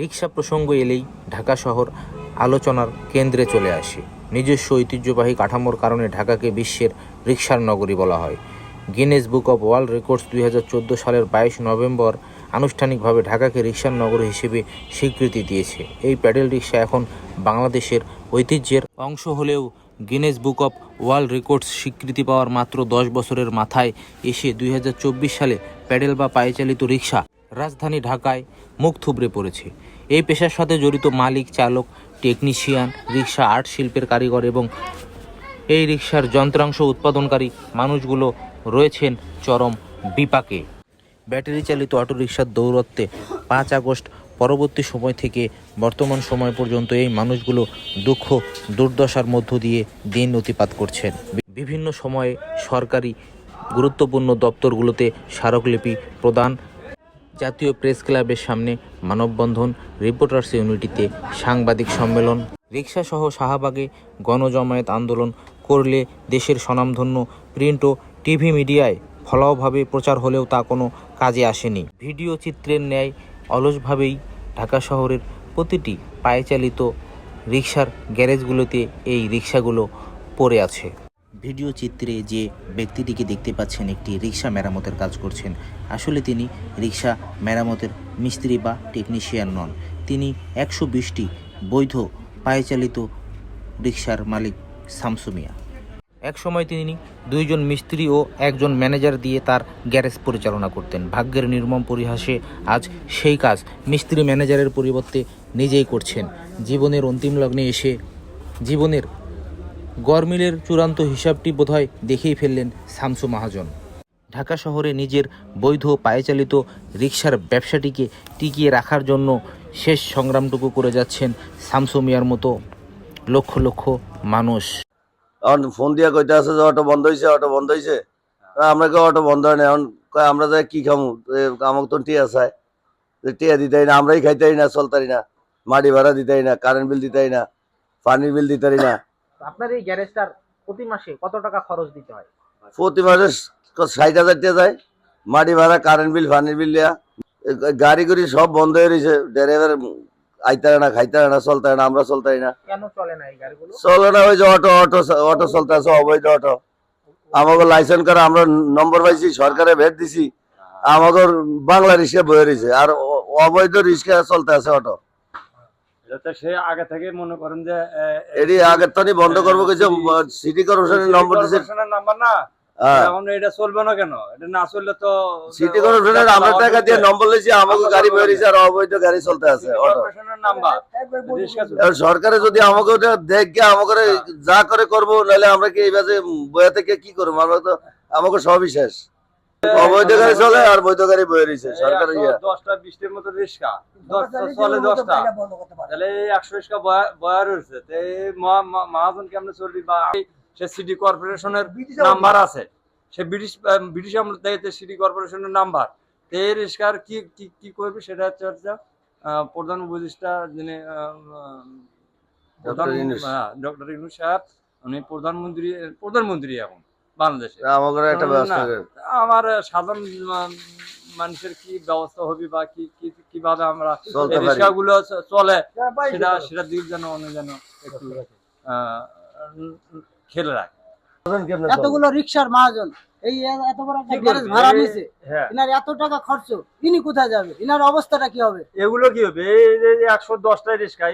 রিক্সা প্রসঙ্গ এলেই ঢাকা শহর আলোচনার কেন্দ্রে চলে আসে। নিজস্ব ঐতিহ্যবাহী কাঠামোর কারণে ঢাকাকে বিশ্বের রিক্সার নগরী বলা হয়। Guinness book of world records দুই হাজার চোদ্দ সালের বাইশ নভেম্বর আনুষ্ঠানিকভাবে ঢাকাকে রিক্সার নগরী হিসেবে স্বীকৃতি দিয়েছে। এই প্যাডেল রিক্সা এখন বাংলাদেশের ঐতিহ্যের অংশ হলেও Guinness book of world records স্বীকৃতি পাওয়ার মাত্র দশ বছরের মাথায় এসে দুই হাজার চব্বিশ সালে প্যাডেল বা পায়ে চালিত রিক্সা রাজধানী ঢাকায় মুখ থুবড়ে পড়েছে। এই পেশার সাথে জড়িত মালিক, চালক টেকনিশিয়ান রিক্সা আর্ট শিল্পের কারিগর এবং এই রিক্সার যন্ত্রাংশ উৎপাদনকারী মানুষগুলো রয়েছেন চরম বিপাকে। ব্যাটারি চালিত অটোরিকশার দৌরত্বে পাঁচ আগস্ট পরবর্তী সময় থেকে বর্তমান সময় পর্যন্ত এই মানুষগুলো দুঃখ, দুর্দশার মধ্য দিয়ে দিন অতিপাত করছেন। বিভিন্ন সময়ে সরকারি গুরুত্বপূর্ণ দপ্তরগুলোতে স্মারকলিপি প্রদান জাতীয় প্রেস ক্লাবের সামনে মানববন্ধন রিপোর্টার্স ইউনিটিতে সাংবাদিক সম্মেলন। রিক্সাসহ শাহবাগে গণজমায়েত আন্দোলন করলে দেশের স্বনামধন্য প্রিন্ট ও টিভি মিডিয়ায় ফলাওভাবে প্রচার হলেও তা কোনো কাজে আসেনি। ভিডিও চিত্রের ন্যায় অলসভাবেই ঢাকা শহরের প্রতিটি পায়ে চালিত রিক্সার গ্যারেজগুলোতে এই রিক্সাগুলো পড়ে আছে। ভিডিও চিত্রে যে ব্যক্তিটিকে দেখতে পাচ্ছেন, একটি রিক্সা মেরামতের কাজ করছেন। আসলে তিনি রিক্সা মেরামতের মিস্ত্রি বা টেকনিশিয়ান নন। তিনি একশো বিশটি বৈধ পায়ে চালিত রিক্সার মালিক শামসুমিয়া এক সময় তিনি দুইজন মিস্ত্রি ও একজন ম্যানেজার দিয়ে তার গ্যারেজ পরিচালনা করতেন। ভাগ্যের নির্মম পরিহাসে আজ সেই কাজ মিস্ত্রি ম্যানেজারের পরিবর্তে নিজেই করছেন। জীবনের অন্তিম লগ্নে এসে, জীবনের গরমিলের চূড়ান্ত হিসাবটি বোধহয় দেখেই ফেললেন শামসু মহাজন। ঢাকা শহরে নিজের বৈধ পায়েচালিত রিক্সার ব্যবসাটিকে টিকিয়ে রাখার জন্য শেষ সংগ্রামটুকু করে যাচ্ছেন শামসু মিয়ার মতো লক্ষ লক্ষ মানুষ। এখন ফোন দিয়া কইতে আছে যে অটো বন্ধ হয়েছে অটো বন্ধ হয়েছে আমরা কে অটো বন্ধ হয় না? এখন আমরা যাই কি খামু? আমাকে তো টিয়া চায় টিয়া দিতাই না, আমরাই খাইতাই না, চলতারি না। মাটি ভাড়া দিতাই না কারেন্ট বিল দিতাই না, পানির বিল দিতারি না। আপনার এই গ্যারেজটার প্রতি মাসে কত টাকা খরচ দিতে হয়? প্রতি মাসে ষাট হাজার টাকা যায় মাটি ভাড়া কারেন্ট বিল পানির বিল দেয়া। গাড়ি গুড়ি সব বন্ধ হয়ে রয়েছে। ড্রাইভার আইতারে না খাইতারে না চলতারে না আমরা চলতারি না। কেন চলে না এই গাড়িগুলো? চলে না ওই যে অটো অটো অটো চলতে আছে অবৈধ অটো। আমাকে লাইসেন্স করে আমরা নম্বর পাইছি সরকারে ভেট দিছি। আমাকে বাংলা রিক্সা বয়ে রয়েছে। আর অবৈধ রিক্সা চলতে আছে অটো। যাতে সে আগে থেকে মনে করেন যে এটি আগের তনি বন্ধ করব কিছু সিটি কর্পোরেশনের নম্বর দিছে? নাম্বার না। হ্যাঁ এখন এটা চলবে না কেন? এটা না চললে তো সিটি কর্পোরেশনের আমরা টাকা দিয়ে নম্বর আমাকে গাড়ি আর অবৈধ গাড়ি চলতে আছে সরকারে যদি আমাকে ওটা দেখে আমাকে যা করে করব নাহলে আমরা কি এই বাজে বয়ে থেকে কি করব? আমরা তো আমাকে সবই শেষ। অবৈধ গাড়ি চলে আর বৈধ গাড়ি বয়ে রয়েছে সরকার ইয়া। একশো দশটা বিশটির মতো রিক্সা চলে দশটা। তাহলে এই একশো রিক্সা বয়া- বয়া রয়েছে। মহাজন কেমনে চলবি বা সে সিটি কর্পোরেশনের নাম্বার আছে। সে ব্রিটিশ ব্রিটিশ আমল সিটি কর্পোরেশনের নাম্বার তো এই রিক্সার কি কি কি করবে সেটা হচ্ছে প্রধান উপদেষ্টা যিনি ডক্টর ইউনুস সাহেব উনি প্রধানমন্ত্রী প্রধানমন্ত্রী এখন। বাংলাদেশে। আমাকে একটা ব্যবস্থা আমার সাধারণ মানুষের কি ব্যবস্থা হবে বা কি কি- কীভাবে আমরা রিক্সাগুলো চলে সেটা সেটা। দিক যেন অন্য যেন একটু খেলে রাখে। এতগুলো রিক্সার মহাজন এই এত বড় একটা গ্যারেজ ভাড়া নিয়েছে হ্যাঁ। ইনার এত টাকা খরচ ইনি কোথায় যাবে? ইনার অবস্থাটা কি হবে? এগুলো কি হবে? এই একশো দশটা রিক্সা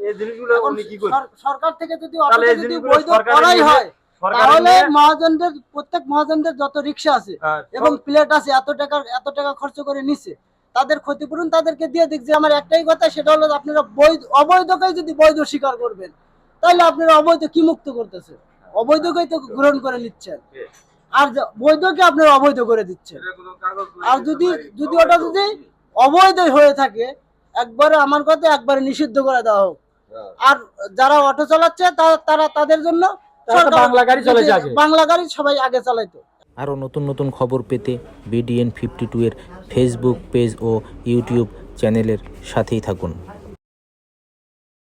এই জিনিসগুলো এখন উনি কি করবে? সরকার থেকে যদি তাহলে যদি বৈধ করাই হয় তাহলে মহাজনদের প্রত্যেক মহাজনদের যত রিক্সা আছে হ্যাঁ, এবং প্লেট আছে এত টাকা এত টাকা খরচ করে নিছে তাদের ক্ষতিপূরণ তাদেরকে দিয়ে দিক। যে আমার একটাই কথা সেটা হলো আপনারা বৈধ অবৈধকেই যদি বৈধ স্বীকার করবেন তাহলে আপনারা অবৈধ কি মুক্ত করতেছে অবৈধকেই তো গ্রহণ করে নিচ্ছেন। আর বৈধকে আপনারা অবৈধ করে দিচ্ছেন। আর যদি যদি ওটা যদি অবৈধ হয়ে থাকে একবারে আমার কথা একবারে নিষিদ্ধ করে দেওয়া হোক। আর যারা অটো চালাচ্ছে তারা তাদের জন্য বাংলা গাড়ি চলে যাবে। বাংলা গাড়ি সবাই আগে চালাইতো। আরও নতুন নতুন খবর পেতে বিডিএন ফিফটি টু এর ফেসবুক পেজ ও ইউটিউব চ্যানেলের সাথেই থাকুন।